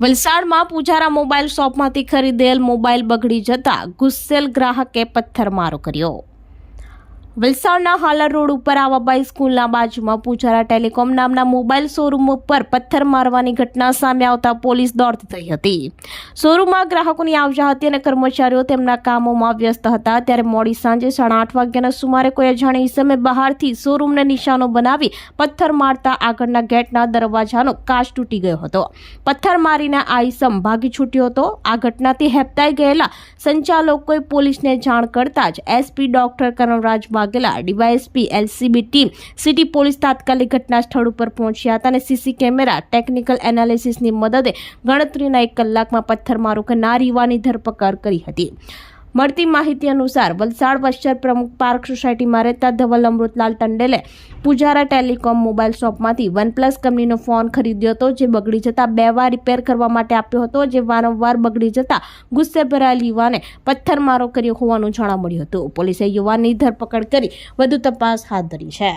વલસાડમાં પૂજારા મોબાઈલ શોપમાંથી ખરીદેલ મોબાઈલ બગડી જતા ગુસ્સેલ ગ્રાહકે પથ્થરમારો કર્યો. વલસાડના હાલર રોડ ઉપર આવાબાઈ સ્કૂલના બાજુમાં પૂજારા ટેલિકોમ નામના મોબાઈલ શોરૂમ ઉપર પથ્થર મારવાની ઘટના સામે આવતા પોલીસ દોડતી થઈ હતી. શોરૂમમાં ગ્રાહકોની આવજા હતી અને કર્મચારીઓ તેમના કામોમાં વ્યસ્ત હતા. ત્યારે મોડી સાંજે સાડા આઠ વાગ્યાના સુમારે કોઈ અજાણી સમય બહારથી શોરૂમને નિશાનો બનાવી પથ્થર મારતા આગળના ગેટના દરવાજાનો કાચ તૂટી ગયો હતો. પથ્થર મારીને આ ઈસમ ભાગી છૂટ્યો હતો. આ ઘટનાથી હેપતાઈ ગયેલા સંચાલકોએ પોલીસને જાણ કરતા જ SP doctor Karanraj Vaghela DYSP LCB team city police તાત્કાલિક ઘટના સ્થળ ઉપર પહોંચ્યા હતા અને સીસી કેમેરા, ટેકનિકલ એનાલિસિસની મદદે ગણતરીના એક કલાકમાં પથ્થરમારો કરનાર યુવાની ધરપકડ કરી હતી. મળતી માહિતી અનુસાર વલસાડ વશ્ચર પ્રમુખ પાર્ક સોસાયટીમાં રહેતા ધવલ અમૃતલાલ ટંડેલે પૂજારા ટેલિકોમ મોબાઈલ શોપમાંથી વનપ્લસ કંપનીનો ફોન ખરીદ્યો હતો, જે બગડી જતા બે વાર રિપેર કરવા માટે આપ્યો હતો, જે વારંવાર બગડી જતા ગુસ્સે ભરાયેલ યુવાને પથ્થરમારો કર્યો હોવાનું જાણવા મળ્યું હતું. પોલીસે યુવાનની ધરપકડ કરી વધુ તપાસ હાથ ધરી છે.